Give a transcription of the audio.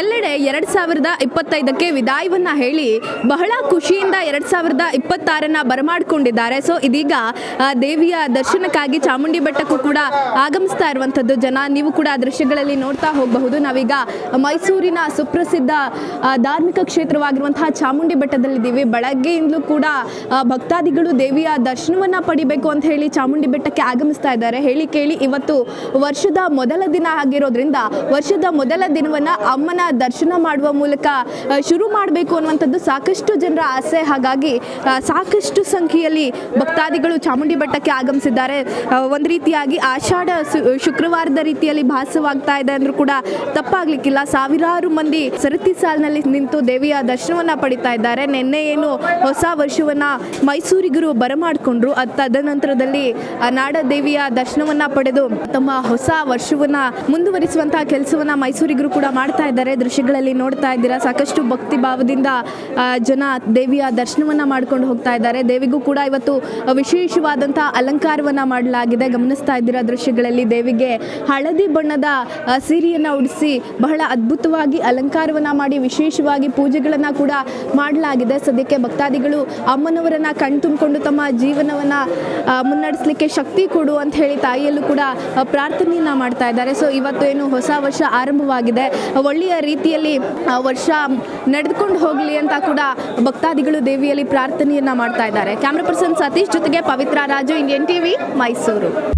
ಎಲ್ಲೆಡೆ ಎರಡ್ ಸಾವಿರದ ಇಪ್ಪತ್ತೈದಕ್ಕೆ ವಿದಾಯವನ್ನ ಹೇಳಿ ಬಹಳ ಖುಷಿಯಿಂದ ಎರಡ್ ಸಾವಿರದ ಇಪ್ಪತ್ತಾರನ್ನ ಬರಮಾಡ್ಕೊಂಡಿದ್ದಾರೆ. ಸೊ ಇದೀಗ ದೇವಿಯ ದರ್ಶನಕ್ಕಾಗಿ ಚಾಮುಂಡಿ ಬೆಟ್ಟಕ್ಕೂ ಕೂಡ ಆಗಮಿಸ್ತಾ ಇರುವಂಥದ್ದು ಜನ. ನೀವು ಕೂಡ ಆ ದೃಶ್ಯಗಳಲ್ಲಿ ನೋಡ್ತಾ ಹೋಗಬಹುದು. ನಾವೀಗ ಮೈಸೂರಿನ ಸುಪ್ರಸಿದ್ಧ ಧಾರ್ಮಿಕ ಕ್ಷೇತ್ರವಾಗಿರುವಂತಹ ಚಾಮುಂಡಿ ಬೆಟ್ಟದಲ್ಲಿದ್ದೀವಿ ಬೆಳಗ್ಗೆಯಿಂದಲೂ ಕೂಡ ಭಕ್ತಾದಿಗಳು ದೇವಿಯ ದರ್ಶನವನ್ನ ಪಡಿಬೇಕು ಅಂತ ಹೇಳಿ ಚಾಮುಂಡಿ ಬೆಟ್ಟಕ್ಕೆ ಆಗಮಿಸ್ತಾ ಇದ್ದಾರೆ. ಹೇಳಿ ಕೇಳಿ, ಇವತ್ತು ವರ್ಷದ ಮೊದಲ ದಿನ ಆಗಿರೋದ್ರಿಂದ ವರ್ಷದ ಮೊದಲ ದಿನವನ್ನ ಅಮ್ಮನ ದರ್ಶನ ಮಾಡುವ ಮೂಲಕ ಶುರು ಮಾಡಬೇಕು ಅನ್ನುವಂಥದ್ದು ಸಾಕಷ್ಟು ಜನರ ಆಸೆ. ಹಾಗಾಗಿ ಸಾಕಷ್ಟು ಸಂಖ್ಯೆಯಲ್ಲಿ ಭಕ್ತಾದಿಗಳು ಚಾಮುಂಡಿ ಬೆಟ್ಟಕ್ಕೆ ಆಗಮಿಸಿದ್ದಾರೆ. ಒಂದು ರೀತಿಯಾಗಿ ಆಷಾಢ ಶುಕ್ರವಾರದ ರೀತಿಯಲ್ಲಿ ಭಾಸವಾಗ್ತಾ ಇದೆ ಅಂದ್ರೂ ಕೂಡ ತಪ್ಪಾಗ್ಲಿಕ್ಕಿಲ್ಲ. ಸಾವಿರಾರು ಮಂದಿ ಸರತಿ ಸಾಲಿನಲ್ಲಿ ನಿಂತು ದೇವಿಯ ದರ್ಶನವನ್ನ ಪಡಿತಾ ಇದ್ದಾರೆ. ನಿನ್ನೆ ಏನು ಹೊಸ ವರ್ಷವನ್ನ ಮೈಸೂರಿಗರು ಬರಮಾಡಿಕೊಂಡ್ರು. ತದನಂತರದಲ್ಲಿ ನಾಡ ದೇವಿಯ ದರ್ಶನವನ್ನ ಪಡೆದು ತಮ್ಮ ಹೊಸ ವರ್ಷವನ್ನ ಮುಂದುವರಿಸುವಂತಹ ಕೆಲಸವನ್ನ ಮೈಸೂರಿಗರು ಕೂಡ ಮಾಡ್ತಾ ಇದ್ದಾರೆ. ದೃಶ್ಯಗಳಲ್ಲಿ ನೋಡ್ತಾ ಇದ್ದೀರಾ? ಸಾಕಷ್ಟು ಭಕ್ತಿ ಭಾವದಿಂದ ಜನ ದೇವಿಯ ದರ್ಶನವನ್ನ ಮಾಡ್ಕೊಂಡು ಹೋಗ್ತಾ ಇದ್ದಾರೆ. ದೇವಿಗೂ ಕೂಡ ಇವತ್ತು ವಿಶೇಷವಾದಂತಹ ಅಲಂಕಾರವನ್ನ ಮಾಡಲಾಗಿದೆ. ಗಮನಿಸ್ತಾ ಇದ್ದೀರಾ ದೃಶ್ಯಗಳಲ್ಲಿ? ದೇವಿಗೆ ಹಳದಿ ಬಣ್ಣದ ಸೀರೆಯನ್ನ ಉಡಿಸಿ ಬಹಳ ಅದ್ಭುತವಾಗಿ ಅಲಂಕಾರವನ್ನ ಮಾಡಿ ವಿಶೇಷವಾಗಿ ಪೂಜೆಗಳನ್ನ ಕೂಡ ಮಾಡಲಾಗಿದೆ. ಸದ್ಯಕ್ಕೆ ಭಕ್ತಾದಿಗಳು ಅಮ್ಮನವರನ್ನ ಕಣ್ತುಂಬಿಕೊಂಡು ತಮ್ಮ ಜೀವನವನ್ನ ಮುನ್ನಡೆಸಲಿಕ್ಕೆ ಶಕ್ತಿ ಕೊಡು ಅಂತ ಹೇಳಿ ತಾಯಿಯಲ್ಲೂ ಕೂಡ ಪ್ರಾರ್ಥನೆಯನ್ನ ಮಾಡ್ತಾ ಇದ್ದಾರೆ. ಸೊ ಇವತ್ತು ಏನು ಹೊಸ ವರ್ಷ ಆರಂಭವಾಗಿದೆ. ಒಳ್ಳೆಯ ರೀತಿಯಲ್ಲಿ ಆ, ವರ್ಷ ನಡೆದುಕೊಂಡು ಹೋಗಲಿ ಅಂತ ಕೂಡ ಭಕ್ತಾದಿಗಳು ದೇವಿಯಲ್ಲಿ ಪ್ರಾರ್ಥನೆಯನ್ನ ಮಾಡ್ತಾ ಇದ್ದಾರೆ. ಕ್ಯಾಮ್ರಾ ಪರ್ಸನ್ ಸತೀಶ್ ಜೊತೆಗೆ ಪವಿತ್ರ ರಾಜು ಇಂಡಿಯನ್ ಟಿವಿ ಮೈಸೂರು.